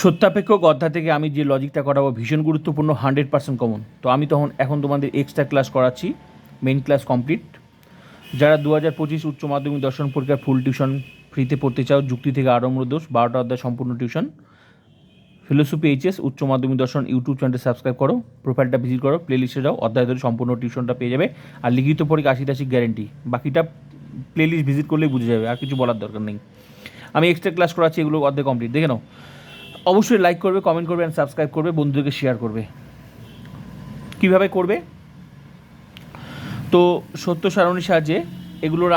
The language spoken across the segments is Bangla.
সত্যাপেক্ষক অধ্যায় থেকে আমি যে লজিকটা করাবো, ভীষণ গুরুত্বপূর্ণ হান্ড্রেড পার্সেন্ট কমন তো আমি তখন এখন তোমাদের এক্সট্রা ক্লাস করাচ্ছি মেন ক্লাস কমপ্লিট যারা দু হাজার পঁচিশ উচ্চ মাধ্যমিক দর্শন পরীক্ষার ফুল টিউশন ফ্রিতে পড়তে চাও, যুক্তি থেকে আরম্ভ দোষ, বারোটা অধ্যায় সম্পূর্ণ টিউশন ফিলোসফি এইচএস উচ্চ মাধ্যমিক দর্শন ইউটিউব চ্যানেলটা সাবস্ক্রাইব করো প্রোফাইলটা ভিজিট করো প্লে লিস্টে যাও, অধ্যায় ধরে সম্পূর্ণ টিউশনটা পেয়ে যাবে। আর লিখিত পরীক্ষা আশি আশি গ্যারেন্টি বাকিটা প্লে লিস্ট ভিজিট করলেই বুঝে যাবে, আর কিছু বলার দরকার নেই। আমি এক্সট্রা ক্লাস করাচ্ছি, এগুলো অর্ধেক কমপ্লিট দেখে নাও। অবশ্যই লাইক করবে কমেন্ট করবে অ্যান্ড সাবস্ক্রাইব করবে, বন্ধুদেরকে শেয়ার করবে। কীভাবে করবে? তো সত্য সারণীর সাহায্যে এগুলোর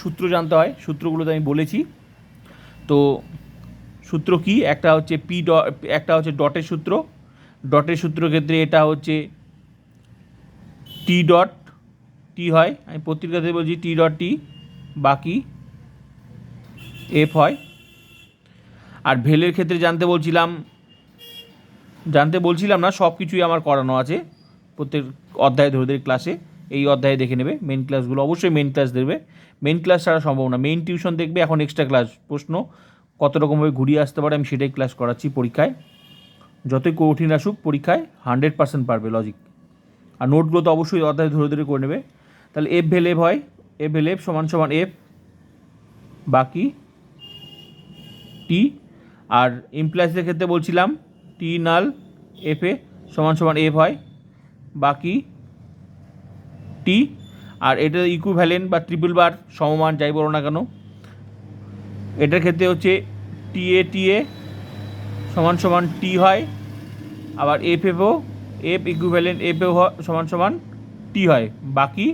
সূত্র জানতে হয় সূত্রগুলো তো আমি বলেছি। তো সূত্র কি? একটা হচ্ছে পি ডট একটা হচ্ছে ডটের সূত্র। ডটের সূত্র ক্ষেত্রে এটা হচ্ছে টি ডট টি হয়। আমি পত্রিকাতে বলছি টি ডট টি বাকি এফ হয়। আর ভেলের ক্ষেত্রে জানতে বলছিলাম জানতে বলছিলাম না, সব কিছুই আমার করানো আছে। প্রত্যেক অধ্যায় ধরে ধরে ক্লাসে এই অধ্যায়ে দেখে নেবে মেন ক্লাসগুলো অবশ্যই মেন ক্লাস দেবে মেন ক্লাস ছাড়া সম্ভব না। মেন টিউশন দেখবে, এখন এক্সট্রা ক্লাস প্রশ্ন। কত রকমভাবে ঘুরিয়ে আসতে পারে, আমি সেটাই ক্লাস করাচ্ছি পরীক্ষায়। যতই কঠিন আসুক পরীক্ষায় হান্ড্রেড পার্সেন্ট পারবে লজিক আর নোটগুলো তো অবশ্যই অধ্যায় ধরে ধরে করে নেবে। তাহলে এফ ভেল এফ হয়। এফ ভেল এফ সমান সমান এফ বাকি টি আর ইমপ্লাসের ক্ষেত্রে বলছিলাম টি নাল এফ এ সমান সমান এফ হয়, বাকি টি আর এটা ইকুইভ্যালেন্ট বা ট্রিপল বার সমমান যাই বলো না কেন, এটার ক্ষেত্রে হচ্ছে টি এ টি এ সমান সমান টি হয়, আবার এফ এফও এফ ইকুইভ্যালেন্ট এফ এও সমান সমান টি হয়, বাকি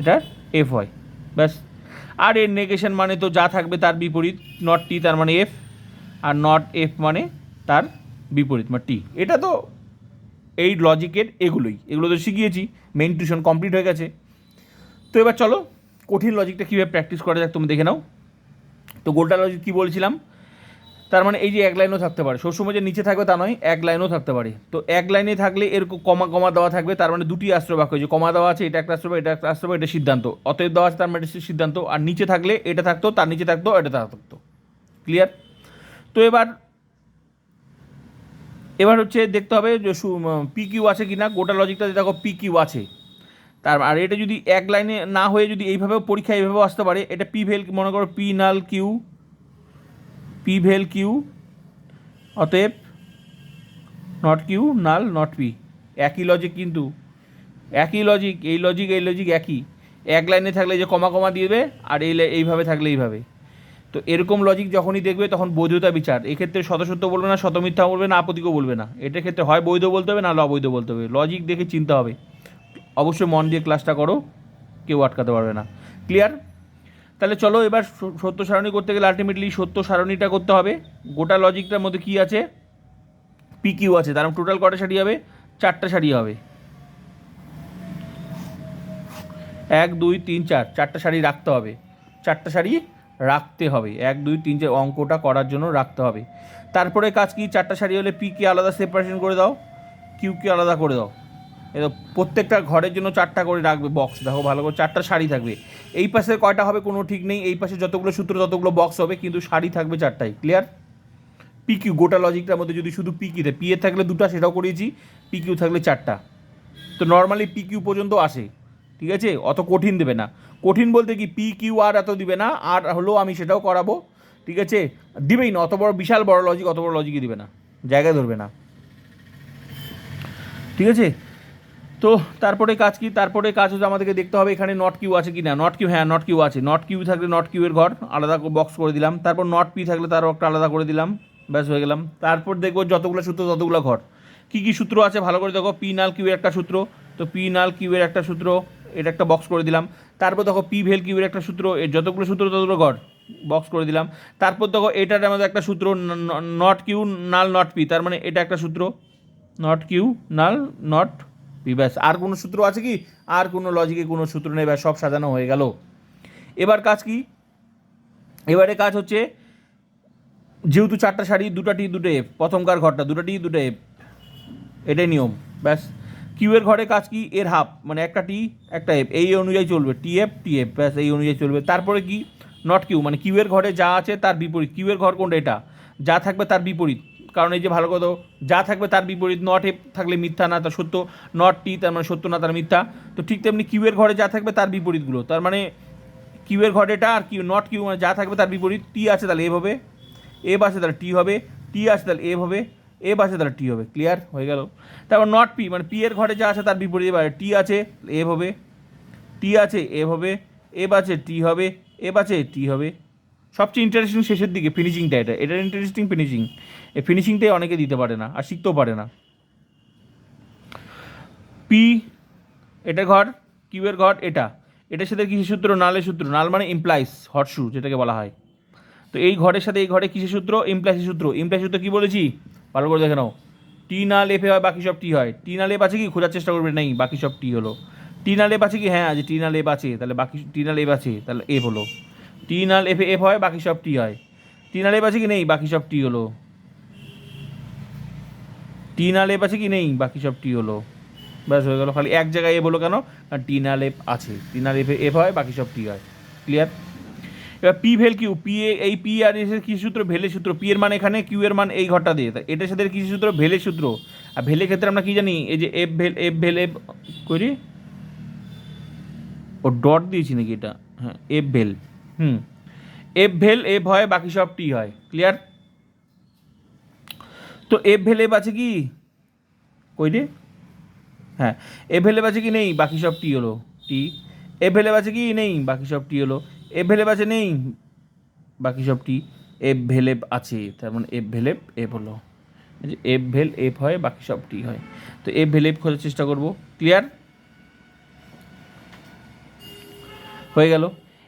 এটার এফ হয়, ব্যাস। আর এর নেগেশন মানে তো যা থাকবে তার বিপরীত নট টি তার মানে এফ আর নট এফ মানে তার বিপরীত মানে টি এটা তো এই লজিকের এগুলোই। এগুলো তো শিখিয়েছি। মেইন টিউশন কমপ্লিট হয়ে গেছে। তো এবার চলো, কঠিন লজিকটা কীভাবে প্র্যাকটিস করা যাক তুমি দেখে নাও। তো গোলটা লজিক কী বলছিলাম? তার মানে এই যে এক লাইনও থাকতে পারে। সবসময় যে নিচে থাকবে তা নয়, এক লাইনও থাকতে পারে। তো এক লাইনে থাকলে এরকম কমা কমা দেওয়া থাকবে। তার মানে দুটি আশ্রয় বাক্য যে কমা দেওয়া আছে, এটা একটা আশ্রয় এটা একটা আশ্রয় এটা সিদ্ধান্ত। অতএব দেওয়া আছে তার মানে সিদ্ধান্ত। আর নিচে থাকলে এটা থাকতো, তার নিচে থাকতো, এটা থাকতো। ক্লিয়ার তো এবার এবার হচ্ছে দেখতে হবে যে পি কিউ আছে কি না গোটা লজিকটা দেখো পি কিউ আছে। তার, আর এটা যদি এক লাইনে না হয়ে যদি এইভাবেও পরীক্ষা এইভাবেও আসতে পারে, এটা পি ভেল মনে করো P null Q P vel Q অতএব not Q null not P একই লজিক কিন্তু, একই লজিক এই লজিক এই লজিক একই। এক লাইনে থাকলে যে কমা কমা দিয়ে দেবে, আর এই এইভাবে থাকলে এইভাবে। তো এরকম লজিক যখনই দেখবে, তখন বৈধতা বিচার। এক্ষেত্রে শতসত্য বলবে না শতমিথ্যা বলবে না আপত্তিকও বলবে না। এটার ক্ষেত্রে হয় বৈধ বলতে হবে, না অবৈধ বলতে হবে। লজিক দেখে চিনতে হবে। অবশ্যই মন দিয়ে ক্লাসটা করো, কেউ আটকাতে পারবে না। ক্লিয়ার তাহলে চলো এবার সত্য সারণী করতে গেলে আলটিমেটলি সত্য সারণীটা করতে হবে। গোটা লজিকটার মধ্যে কী আছে? পি কিউ আছে। তার টোটাল কটা সারি হবে? চারটা সারি হবে। এক, দুই, তিন, চার। চারটা শাড়ি রাখতে হবে। চারটা শাড়ি রাখতে হবে। এক, দুই, তিন, চার অঙ্কটা করার জন্য রাখতে হবে। তারপরে কাজ কি? চারটা শাড়ি হলে পি কে আলাদা সেপারেশন করে দাও কিউ কে আলাদা করে দাও। এবার প্রত্যেকটা ঘরের জন্য চারটা করে রাখবে বক্স দেখো ভালো করে চারটা শাড়ি থাকবে। এই পাশে কয়টা হবে কোনো ঠিক নেই। এই পাশে যতগুলো সূত্র, ততগুলো বক্স হবে, কিন্তু শাড়ি থাকবে চারটাই ক্লিয়ার পি কিউ গোটা লজিকটার মধ্যে যদি শুধু পি কিউতে পি এ থাকলে দুটো, সেটাও করিয়েছি। পি কিউ থাকলে চারটা। তো নর্মালি পি কিউ পর্যন্ত আসে। ঠিক আছে? অত কঠিন দেবে না। কঠিন বলতে কি? পি কিউ আর এত দিবে না, আর হলো আমি সেটাও করাবো। ঠিক আছে? দিবেই না, অত বড়, বিশাল বড় লজিক অত বড় লজিকই দিবে না। জায়গায় ধরবে না। ঠিক আছে? তো তারপরে কাজ কি? তারপরে কাজ হচ্ছে আমাদেরকে দেখতে হবে এখানে নট কিউ আছে কি না নট কিউ হ্যাঁ নট কিউ আছে। নট কিউ থাকলে নট কিউ এর ঘর, আলাদা বক্স করে দিলাম। তারপর নট পি থাকলে তারও একটা আলাদা করে দিলাম। ব্যাস, হয়ে গেলাম। তারপর দেখব যতগুলো সূত্র, ততগুলো ঘর। কী কী সূত্র আছে? ভালো করে দেখো। পি নাল কিউ এর একটা সূত্র। তো পি নাল কিউ এর একটা সূত্র। এটা একটা বক্স করে দিলাম। তারপর দেখো পি ভেল কিউ এর একটা সূত্র এর যতগুলো সূত্র ততগুলো ঘর বক্স করে দিলাম। তারপর দেখো এটার আমাদের একটা সূত্র not Q null not P তার মানে এটা একটা সূত্র not Q null not P ব্যাস। আর কোনো সূত্র আছে কি? আর কোনো লজিকে কোনো সূত্র নেই, ব্যাস, সব সাজানো হয়ে গেল। এবার কাজ কি? এবারে কাজ হচ্ছে, যেহেতু চারটা শাড়ি, দুটা টি, দুটো এফ প্রথমকার ঘরটা, দুটো টি, দুটো এফ এটাই নিয়ম, ব্যাস। কিউ এর ঘরে কাজ কি? এর হাফ মানে একটা টি একটা এফ এই অনুযায়ী চলবে। টি এফ টি এফ ব্যাস, এই অনুযায়ী চলবে। তারপরে কি? নট কিউ মানে কিউ এর ঘরে যা আছে তার বিপরীত। কিউ এর ঘর কোনটা? এটা। যা থাকবে তার বিপরীত। কারণ এই যে ভালো কথা, যা থাকবে তার বিপরীত নট এফ থাকলে মিথ্যা না তার সত্য। নট টি তার মানে সত্য না, তার মিথ্যা। তো ঠিক তেমনি কিউয়ের ঘরে যা থাকবে তার বিপরীতগুলো। তার মানে কিউয়ের ঘরে এটা আর কিউ নট কিউ মানে যা থাকবে তার বিপরীত। টি আছে তাহলে এ হবে। এব আছে তাহলে টি হবে। টি আছে তাহলে এ হবে। এব আছে তাহলে টি হবে ক্লিয়ার হয়ে গেল। তারপর নট পি মানে পি এর ঘরে যা আছে তার বিপরীত এবার টি আছে এ হবে টি আছে এ হবে এব আছে টি হবে এব আছে টি হবে। সবচেয়ে ইন্টারেস্টিং শেষের দিকে ফিনিশিংটা এটা, এটার ইন্টারেস্টিং ফিনিশিং এই ফিনিশিংটাই অনেকে দিতে পারে না, আর শিখতেও পারে না। পি এটা ঘর কিউয়ের ঘর, এটা। এটার সাথে কিসের সূত্র? নালের সূত্র। নাল মানে ইমপ্লাইস হটশু যেটাকে বলা হয়। তো এই ঘরের সাথে এই ঘরে কিসের সূত্র? ইমপ্লাইসের সূত্র। ইমপ্লাইস সূত্র কী বলেছি? ভালো করে দেখে নাও টি না লেফে হয় বাকি সব টি হয় টি না লেপ আছে কি খোঁজার চেষ্টা করবে নেই বাকি সব টি হলো টি না লেপ আছে কি হ্যাঁ আছে টি না লেপ আছে তাহলে বাকি টি না লেপ আছে তাহলে এফ হলো টি না এফে এফ হয় বাকি সব টি হয় টি না লেপ আছে কি নেই বাকি সব টি হলো টি না লেপ আছে কি নেই বাকি সব টি হলো ব্যাস হয়ে গেল খালি এক জায়গায় এ বলো কেন টি না লেপ আছে টি না লেপে এফ হয় বাকি সব টি হয় ক্লিয়ার এবার পি ভেল কিউ পি এই পি আর এসের কী সূত্র ভেলে সূত্র পি এর মান এখানে কিউ এর মান এই ঘরটা দিয়ে এটার সাথে কী সূত্র ভেলে সূত্র। আর ভেলে ক্ষেত্রে আমরা কী জানি, এই যে এফ ভেল এফ ভেল এফ করি? ও ডট দিয়েছি নাকি এটা? হ্যাঁ এফ ভেল। হুম। এফ ভেল এফ হয়, বাকি সব টি হয়। ক্লিয়ার তো এফ ভেল এফ আছে কি? কই রে? হ্যাঁ এভেলেব আছে কি? নেই, বাকি সব টি হলো টি এভেলেব আছে কি? নেই, বাকি সব টি হলো। এভেলেব আছে নেই, বাকি সব টি এফ ভেলেব আছে, তার মানে এফ ভেলেব এফ হলো যে এফ ভেল এফ হয় বাকি সব টি হয়। তো এফ ভেলেব খোঁজার চেষ্টা করব। ক্লিয়ার হয়ে গেল।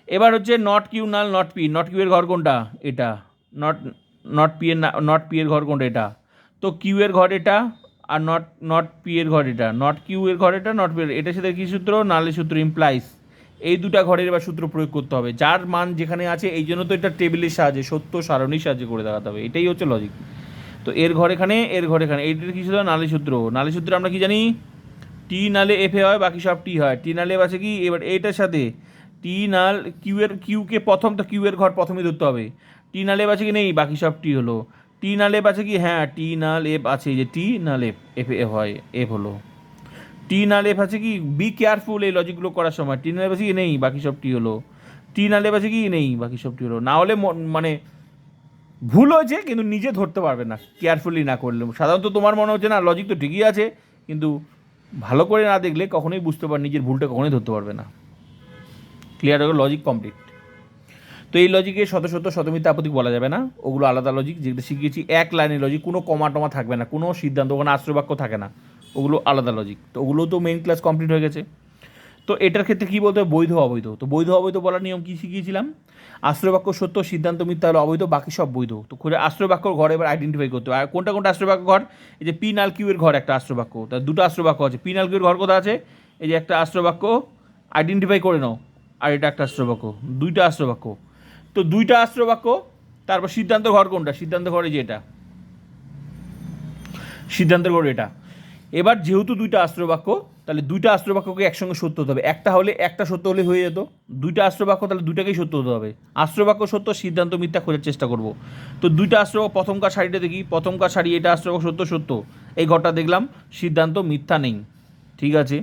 এবার হচ্ছে not Q null not P not Q এর ঘর কোনটা? এটা। নট নট পি এর নট পি এর ঘর কোনটা এটা? তো কিউ এর ঘর এটা আর নট নট পি এর ঘর এটা। নট কিউ এর ঘর এটা নট পি এর এটার সাথে কী সূত্র? নালে সূত্র ইমপ্লাইস এই দুটা ঘরের এবার সূত্র প্রয়োগ করতে হবে। যার মান যেখানে আছে, এই জন্য তো এটা টেবিলের সাহায্যে, সত্য, সারণীর সাহায্যে করে দেখাতে হবে। এটাই হচ্ছে লজিক তো এর ঘর এখানে, এর ঘর এখানে। এইটার কী ছিল নালে সূত্র। নালে সূত্র আমরা কি জানি? টি নালে এফে হয়, বাকি সব টি হয়। টি নালে আছে কি? এবার এইটার সাথে টি নাল কিউ এর কিউকে প্রথম, তো কিউ এর ঘর প্রথমে ধরতে হবে। টি নালে আছে কি? নেই, বাকি সব টি হলো। টি না লেপ আছে কি? হ্যাঁ টি না লেপ আছে। যে টি না লেপ এফ এফ হয় এফ হলো। টি না লেপ আছে কি? বি কেয়ারফুল এই লজিকগুলো করার সময়। টি না লেপ আছে কি? নেই, বাকি সব টি হলো। টি না লেপ আছে কি? নেই, বাকি সব টি হলো। না হলে মন- ভুল হয়েছে, কিন্তু নিজে ধরতে পারবে না কেয়ারফুলি না করলে। সাধারণত তোমার মনে হচ্ছে, না লজিক তো ঠিকই আছে, কিন্তু ভালো করে না দেখলে কখনোই বুঝতে পার, নিজের ভুলটা কখনোই ধরতে পারবে না। ক্লিয়ার হয়ে লজিক কমপ্লিট তো এই লজিকে শত শত শতমিথ্যা আপত্তি বলা যাবে না। ওগুলো আলাদা লজিক যেগুলো শিখিয়েছি, এক লাইনের লজিক কোনো কমা টমা থাকবে না, কোনো সিদ্ধান্ত ওখানে আশ্রয়বাক্য থাকে না। ওগুলো আলাদা লজিক তো ওগুলো তো মেন ক্লাস কমপ্লিট হয়ে গেছে। তো এটার ক্ষেত্রে কী বলতে হবে বৈধ অবৈধ। তো বৈধ অবৈধ বলার নিয়ম কী শিখিয়েছিলাম? আশ্রয়বাক্য, সত্য, সিদ্ধান্ত, মিথ্যা হলো অবৈধ, বাকি সব বৈধ। তো খুঁজে আশ্রয়বাক্যর ঘর এবার আইডেন্টিফাই করতে হবে। আর কোনটা কোনটা আশ্রয়বাক্য ঘর? এই যে পি নাল কিউয়ের ঘর একটা আশ্রয়বাক্য। তার দুটো আশ্রয়বাক্য আছে। পি নাল কিউয়ের ঘর কোথা আছে? এই যে একটা আশ্রয়বাক্য আইডেন্টিফাই করে নাও। আর এটা একটা আশ্রয়বাক্য। দুইটা আশ্রয়বাক্য। তো দুইটা আশ্রয়বাক্য, তারপর সিদ্ধান্ত ঘর কোনটা? সিদ্ধান্ত ঘরে যে এটা। সিদ্ধান্ত ঘর এটা। এবার যেহেতু দুইটা আশ্রয়বাক্য, তাহলে দুইটা আশ্রয়বাক্যকে একসঙ্গে সত্য হতে হবে। একটা হলে একটা সত্য হলে হয়ে যেত। দুইটা আশ্রয়বাক্য, তাহলে দুইটাকেই সত্য হতে হবে। আশ্রয়বাক্য সত্য, সিদ্ধান্ত মিথ্যা খোঁজার চেষ্টা করব। তো দুইটা আশ্রয় প্রথমকার শাড়িটা দেখি। প্রথমকার শাড়ি এটা আশ্রয়বাক্য সত্য সত্য। এই ঘরটা দেখলাম, সিদ্ধান্ত মিথ্যা নেই। ঠিক আছে?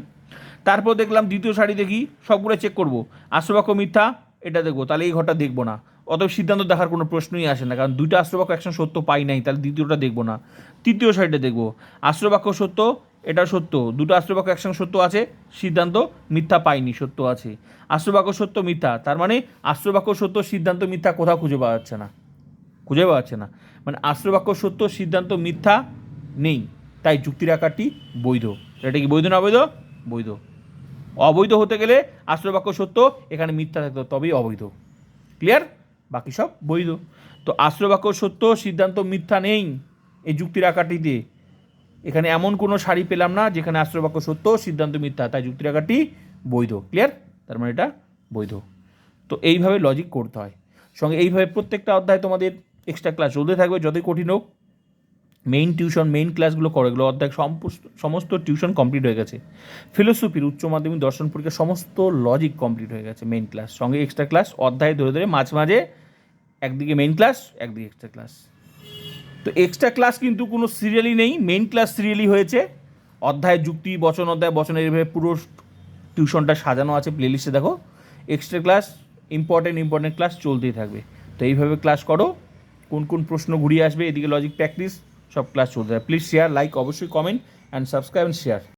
তারপর দেখলাম দ্বিতীয় শাড়ি দেখি, সবগুলো চেক করব। আশ্রবাক্য মিথ্যা, এটা দেখব। তাহলে এই ঘরটা দেখব না। অত সিদ্ধান্ত দেখার কোনো প্রশ্নই আসে না, কারণ দুইটা আশ্রবাক্য একসঙ্গে সত্য পাই নাই, তাহলে দ্বিতীয়টা দেখব না। তৃতীয় শাড়িটা দেখব। আশ্রবাক্য সত্য, এটা সত্য। দুটো আশ্রবাক্য একসঙ্গে সত্য আছে, সিদ্ধান্ত মিথ্যা পাইনি সত্য আছে। আশ্রবাক্য সত্য মিথ্যা, তার মানে আশ্রবাক্য সত্য, সিদ্ধান্ত মিথ্যা কোথাও খুঁজে পাওয়া যাচ্ছে না। খুঁজে পাওয়া যাচ্ছে না। মানে আশ্রবাক্য সত্য, সিদ্ধান্ত মিথ্যা নেই। তাই যুক্তির আকারটি বৈধ। এটা কি বৈধ না অবৈধ? বৈধ। অবৈধ হতে গেলে আশ্রয়বাক্য সত্য, এখানে মিথ্যা থাকতো তবেই অবৈধ। ক্লিয়ার? বাকি সব বৈধ। তো আশ্রয়বাক্য সত্য, সিদ্ধান্ত মিথ্যা নেই। এই যুক্তির আকারটিতে এখানে এমন কোনো শাড়ি পেলাম না যেখানে আশ্রয়বাক্য সত্য, সিদ্ধান্ত মিথ্যা। তাই যুক্তির আকারটি বৈধ। ক্লিয়ার তার মানে এটা বৈধ। তো এইভাবে লজিক করতে হয়। সঙ্গে এইভাবে প্রত্যেকটা অধ্যায় তোমাদের এক্সট্রা ক্লাস চলতে থাকবে, যতই কঠিন হোক। মেইন টিউশন মেইন ক্লাসগুলো করে। এগুলো অধ্যায় সমস্ত টিউশন কমপ্লিট হয়ে গেছে। ফিলোসফির উচ্চ মাধ্যমিক, দর্শন পরীক্ষার সমস্ত লজিক কমপ্লিট হয়ে গেছে মেইন ক্লাস সঙ্গে এক্সট্রা ক্লাস অধ্যায় ধরে ধরে মাঝে মাঝে একদিকে মেইন ক্লাস একদিকে এক্সট্রা ক্লাস তো এক্সট্রা ক্লাস কিন্তু কোনো সিরিয়ালই নেই মেন ক্লাস সিরিয়ালই হয়েছে। অধ্যায় যুক্তি, বচন, অধ্যায়, বচনের এইভাবে পুরো টিউশনটা সাজানো আছে প্লেলিস্টে দেখো। Extra class important important class চলতেই থাকবে। তো এইভাবে ক্লাস করো। কোন কোন প্রশ্ন ঘুরিয়ে আসবে, এদিকে লজিক প্র্যাকটিস সব ক্লাস চলতে থাকে প্লিজ শেয়ার লাইক অবশ্যই comment and subscribe and share